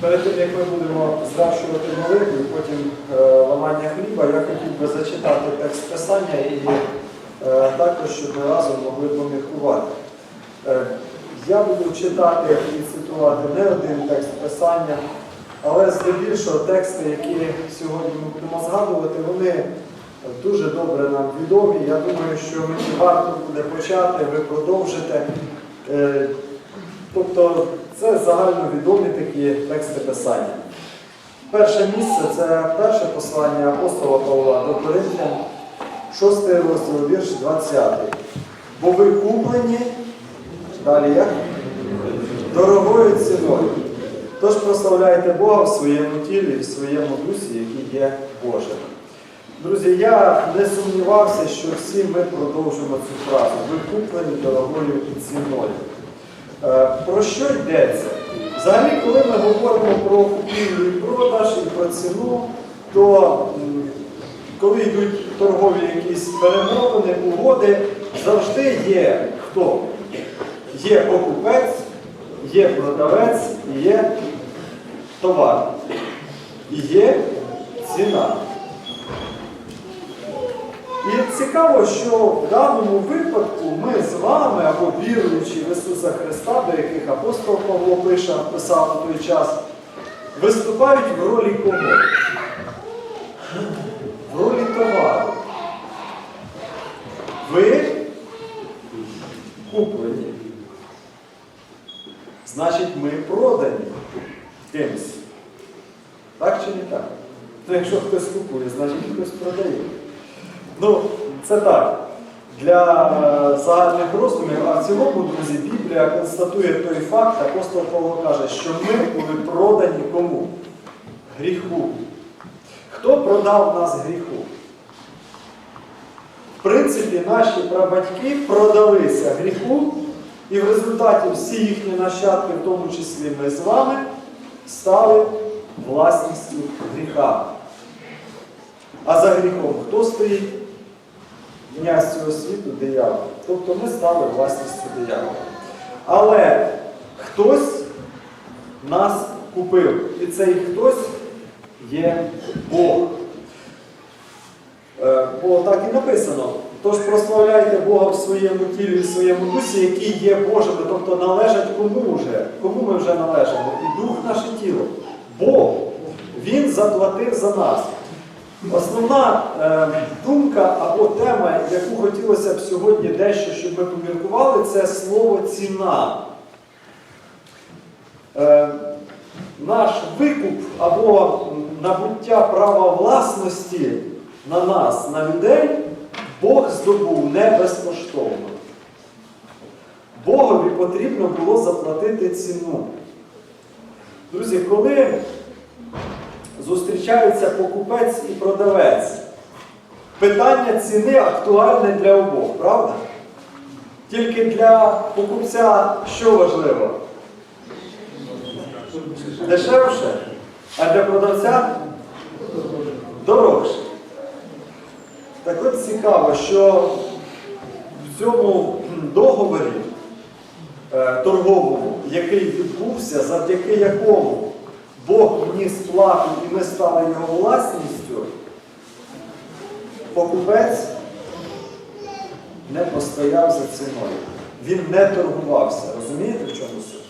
Перед тим, як ми будемо звершувати молитву і потім е, ламання хліба, я хотів би зачитати текст Писання і е, також, щоб ми разом могли поміркувати. Е, я буду читати і цитувати не один текст Писання, але здебільшого тексти, які сьогодні ми будемо згадувати, вони дуже добре нам відомі. Я думаю, що мені варто буде почати, ви продовжите. Е, Тобто це загальновідомі такі тексти Писання. Перше місце це перше послання апостола Павла до Коринфян, 6 розділ, вірш 20. Бо ви куплені, далі як? Дорогою ціною. Тож прославляйте Бога в своєму тілі, в своєму дусі, який є Божим. Друзі, я не сумнівався, що всі ми продовжимо цю фразу. Ви куплені дорогою ціною. Е, Про що йдеться? Взагалі, коли ми говоримо про купівлю і продаж і про ціну, то коли йдуть торгові якісь перемовини, угоди, завжди є хто? Є покупець, є продавець є товар. І є ціна. І цікаво, що в даному випадку ми з вами, або віруючи в Ісуса Христа, до яких апостол Павло пише, писав на той час, виступають в ролі кого? В ролі товару. Ви куплені. Значить, ми продані кимсь. Так чи не так? Ну, якщо хтось купує, значить хтось продає. Ну, це так. Для е, загальних роздумів, а в цілому, друзі, Біблія констатує той факт, апостол Павло каже, що ми були продані кому? Гріху. Хто продав нас гріху? В принципі, наші прабатьки продалися гріху, і в результаті всі їхні нащадки, в тому числі ми з вами, стали власністю гріха. А за гріхом хто стоїть? Князь цього світу диявол. Тобто ми стали власністю диявола. Але хтось нас купив. І цей хтось є Бог. Е, Бо так і написано. Тож прославляйте Бога в своєму тілі і в своєму дусі, які є Божими, тобто належать кому вже? Кому ми вже належимо? І дух наше тіло. Бог. Він заплатив за нас. Основна е, думка або тема, яку хотілося б сьогодні дещо, щоб ми поміркували, це слово ціна. Е, наш викуп або набуття права власності на нас, на людей, Бог здобув не безкоштовно. Богові потрібно було заплатити ціну. Друзі, коли зустрічаються покупець і продавець. Питання ціни актуальне для обох, правда? Тільки для покупця що важливо? Дешевше, а для продавця дорожче. Так от цікаво, що в цьому договорі е, торговому, який відбувся, завдяки якому Бог вніс плату і ми стали його власністю, покупець не постояв за ціною. Він не торгувався. Розумієте, в чому суть?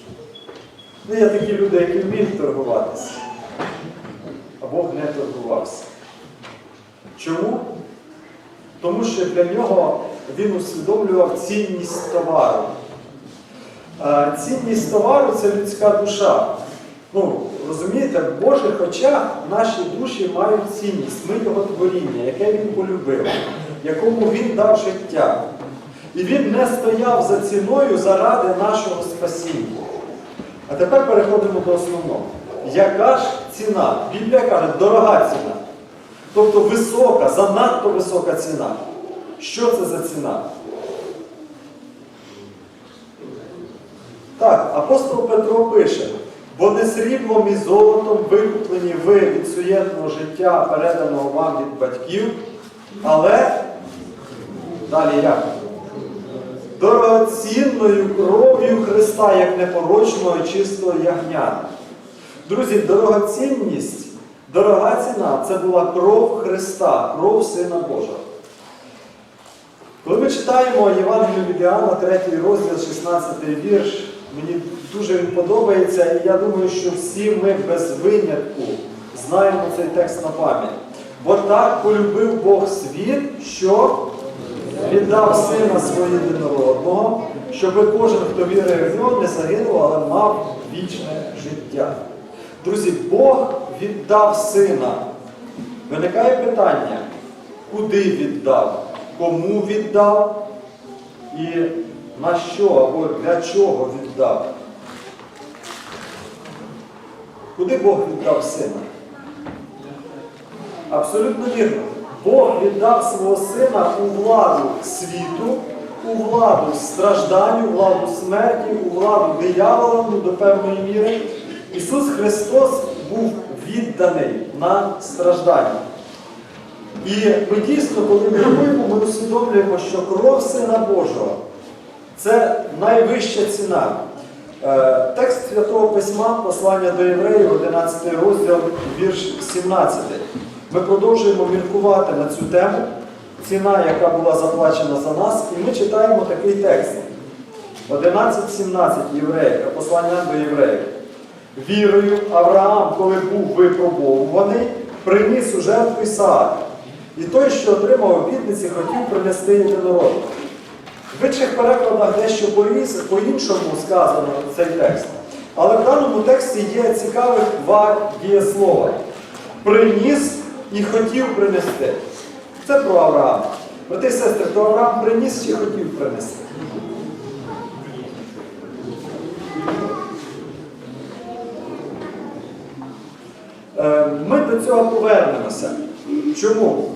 Ну, є такі люди, які вміють торгуватися. А Бог не торгувався. Чому? Тому що для нього він усвідомлював цінність товару. Цінність товару це людська душа. Ну, розумієте, в Божих очах наші душі мають цінність. Ми його творіння, яке він полюбив, якому він дав життя. І він не стояв за ціною заради нашого спасіння. А тепер переходимо до основного. Яка ж ціна? Біблія каже, дорога ціна. Тобто висока, занадто висока ціна. Що це за ціна? Так, апостол Петро пише, бо не сріблом і золотом викуплені ви від суєтного життя, переданого вам від батьків, але далі як? Дорогоцінною кров'ю Христа, як непорочного і чистого ягня. Друзі, дорогоцінність, дорога ціна це була кров Христа, кров Сина Божого. Коли ми читаємо Євангелію від Іоанна, 3 розділ, 16 вірш, мені дуже він подобається, і я думаю, що всі ми без винятку знаємо цей текст на пам'ять. Бо так полюбив Бог світ, що віддав сина свого єдинородного, щоб кожен, хто вірив в нього, не загинув, але мав вічне життя. Друзі, Бог віддав сина. Виникає питання, куди віддав, кому віддав і на що або для чого віддав? Куди Бог віддав сина? Абсолютно вірно. Бог віддав свого сина у владу світу, у владу стражданню, у владу смерті, у владу диявола до певної міри. Ісус Христос був відданий на страждання. І ми дійсно, коли ми любимо, ми усвідомлюємо, що кров Сина Божого це найвища ціна. Е, Текст Святого Письма, послання до євреїв, 11 розділ, вірш 17. Ми продовжуємо міркувати на цю тему, ціна, яка була заплачена за нас, і ми читаємо такий текст. 11.17 євреїв, послання до євреїв. Вірою Авраам, коли був випробовуваний, приніс у жертву Ісаака. І той, що отримав обітниці, хотів принести єдинородного. В інших перекладах дещо по-іншому сказано цей текст. Але в даному тексті є цікавих два дієслова. Приніс і хотів принести. Це про Авраама. Брати сестри, то Авраам приніс чи хотів принести? Е, Ми до цього повернемося. Чому?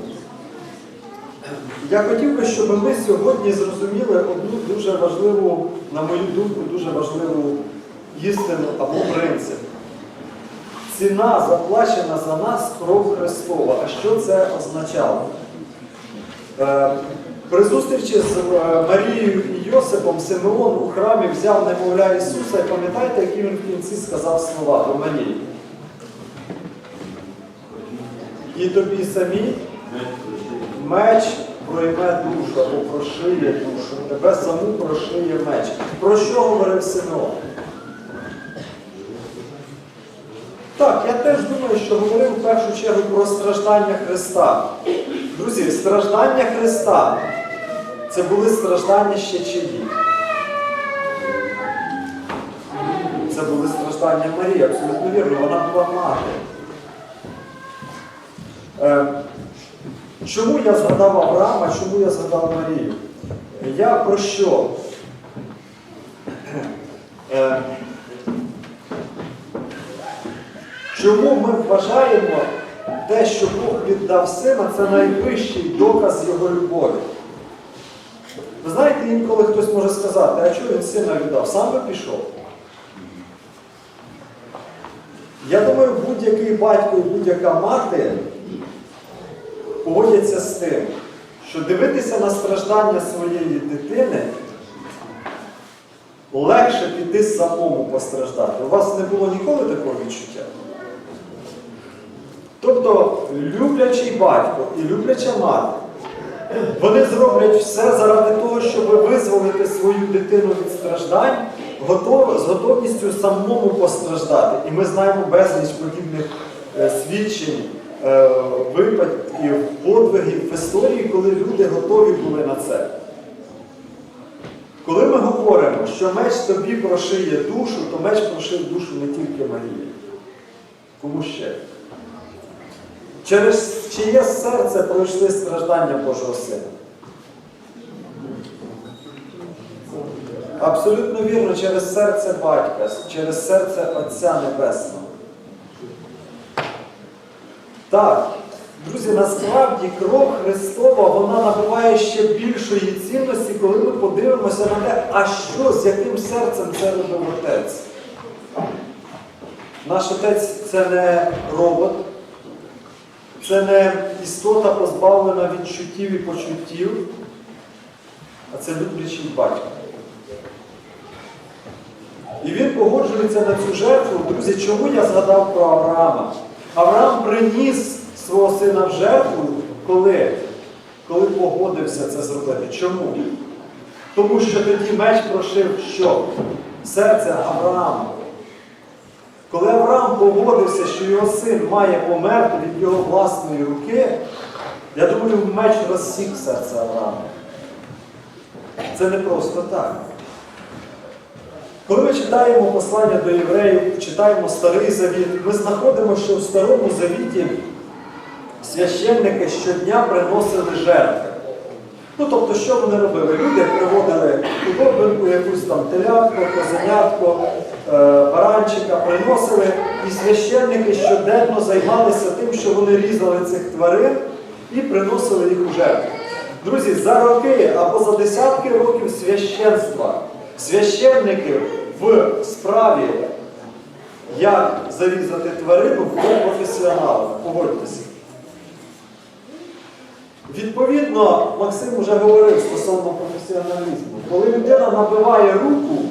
Я хотів би, щоб ми сьогодні зрозуміли одну дуже важливу, на мою думку, дуже важливу істину або принцип. Ціна заплачена за нас кров Христова. А що це означало? Е, При зустрічі з е, Марією і Йосипом Симеон у храмі взяв немовля Ісуса і пам'ятаєте, які він в кінці сказав слова до Марії? І тобі самі меч пройме душу або прошиє душу. Тебе саму прошиє меч. Про що говорив Симеон? Так, я теж думаю, що говорив в першу чергу про страждання Христа. Друзі, страждання Христа це були страждання ще чиї? Це були страждання Марії, абсолютно вірно, вона була мати. Чому я згадав Авраама, чому я згадав Марію? Я про що? Е, Чому ми вважаємо те, що Бог віддав сина, це найвищий доказ його любові? Ви знаєте, інколи хтось може сказати, а чого він сина віддав? Сам би пішов. Я думаю, будь-який батько і будь-яка мати погодяться з тим, що дивитися на страждання своєї дитини легше піти самому постраждати. У вас не було ніколи такого відчуття? Тобто люблячий батько і любляча мати, вони зроблять все заради того, щоб визволити свою дитину від страждань, готов, з готовністю самому постраждати. І ми знаємо безліч подібних е, свідчень, випадків, подвигів в історії, коли люди готові були на це. Коли ми говоримо, що меч тобі прошиє душу, то меч прошив душу не тільки Марії. Кому ще? Через чиє серце пройшли страждання Божого Сина? Абсолютно вірно, через серце батька, через серце Отця Небесного. Так, друзі, насправді кров Христова вона набуває ще більшої цінності, коли ми подивимося на те, а що, з яким серцем це робив Отець. Наш Отець це не робот, це не істота позбавлена відчуттів і почуттів, а це люблячий батько. І він погоджується на цю жертву. Друзі, чому я згадав про Авраама? Авраам приніс свого сина в жертву, коли? Коли погодився це зробити. Чому? Тому що тоді меч прошив що? Серце Авраама. Коли Авраам погодився, що його син має померти від його власної руки, я думаю, меч розсік серце Авраама. Це не просто так. Коли ми читаємо послання до євреїв, читаємо Старий Завіт, ми знаходимо, що в Старому Завіті священники щодня приносили жертви. Ну, тобто, що вони робили? Люди приводили худобинку, якусь там телятку, козенятко, е, баранчика, приносили, і священники щоденно займалися тим, що вони різали цих тварин і приносили їх у жертву. Друзі, за роки або за десятки років священства священники в справі, як зарізати тварину, були професіоналами. Погодьтеся. Відповідно, Максим вже говорив стосовно професіоналізму. Коли людина набиває руку,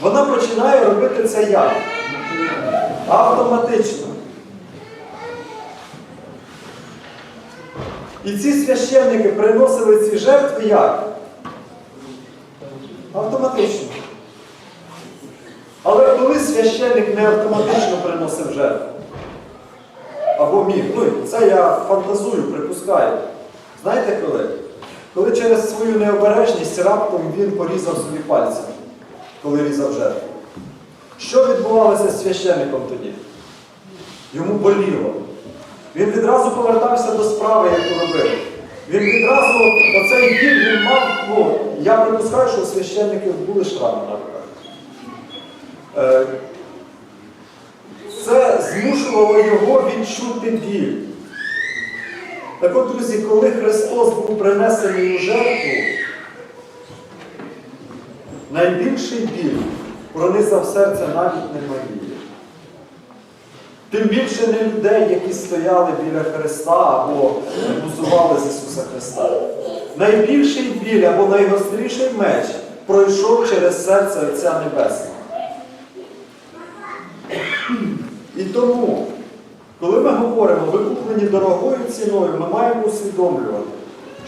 вона починає робити це як? Автоматично. І ці священники приносили ці жертви як? Автоматично. Священник не автоматично приносив жертву, або міг, ну це я фантазую, припускаю. Знаєте коли? Коли через свою необережність раптом він порізав собі пальці, коли різав жертву. Що відбувалося з священником тоді? Йому боліло. Він відразу повертався до справи, яку робив. Він відразу, оцей біль він мав, ну, я припускаю, що у священників були шрами на руках. Змушувало його відчути біль. Так от, друзі, коли Христос був принесений у жертву, найбільший біль пронизав серце навіть не Марії. Тим більше не людей, які стояли біля Христа або бузували з Ісуса Христа. Найбільший біль або найгостріший меч пройшов через серце Отця Небесного. І тому, говоримо викуплені дорогою ціною, ми маємо усвідомлювати,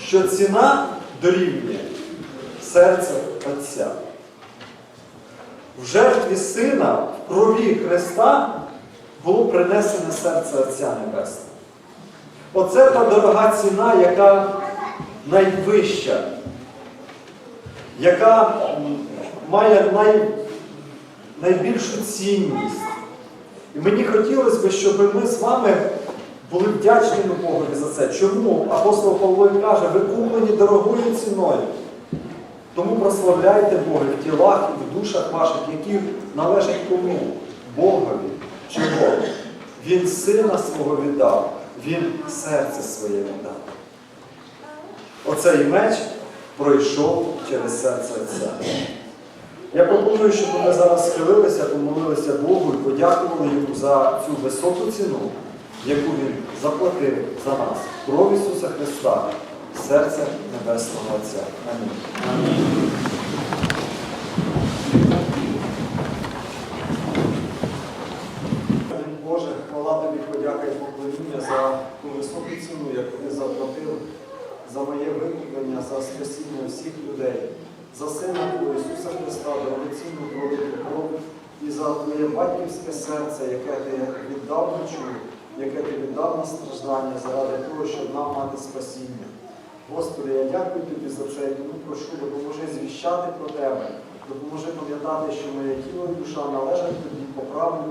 що ціна дорівнює серце Отця. В жертві Сина, в крові Христа було принесене серце Отця Небесного. Оце та дорога ціна, яка найвища, яка має най, найбільшу цінність. І мені хотілося б, щоб ми з вами були вдячними Богові за це. Чому апостол Павло каже, ви куплені дорогою ціною. Тому прославляйте Бога в тілах і в душах ваших, які належать кому? Богові. Чого? Він сина свого віддав, він серце своє віддав. Оцей меч пройшов через серце Отця. Я пропоную, щоб ми зараз схилилися, помолилися Богу і подякували йому за цю високу ціну, яку він заплатив за нас. Кров Ісуса Христа, серце Небесного Отця. Амінь. Боже, хвала тобі, подяка і поклоніння за ту високу ціну, яку ти заплатив за моє викуплення, за спасіння всіх людей, за Сина Твого Ісуса Христа, дорогоцінну пролиту кров і за Твоє батьківське серце, яке ти віддав на чур, яке ти віддав на страждання заради того, щоб нам мати спасіння. Господи, я дякую тобі за це і тому прошу, допоможи звіщати про тебе, допоможи пам'ятати, що моє тіло і душа належать тобі по праву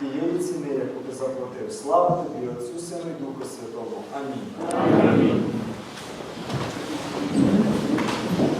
тієї ціни, яку ти заплатив. Слава тобі, Отцю Сину і Духу Святому. Амінь.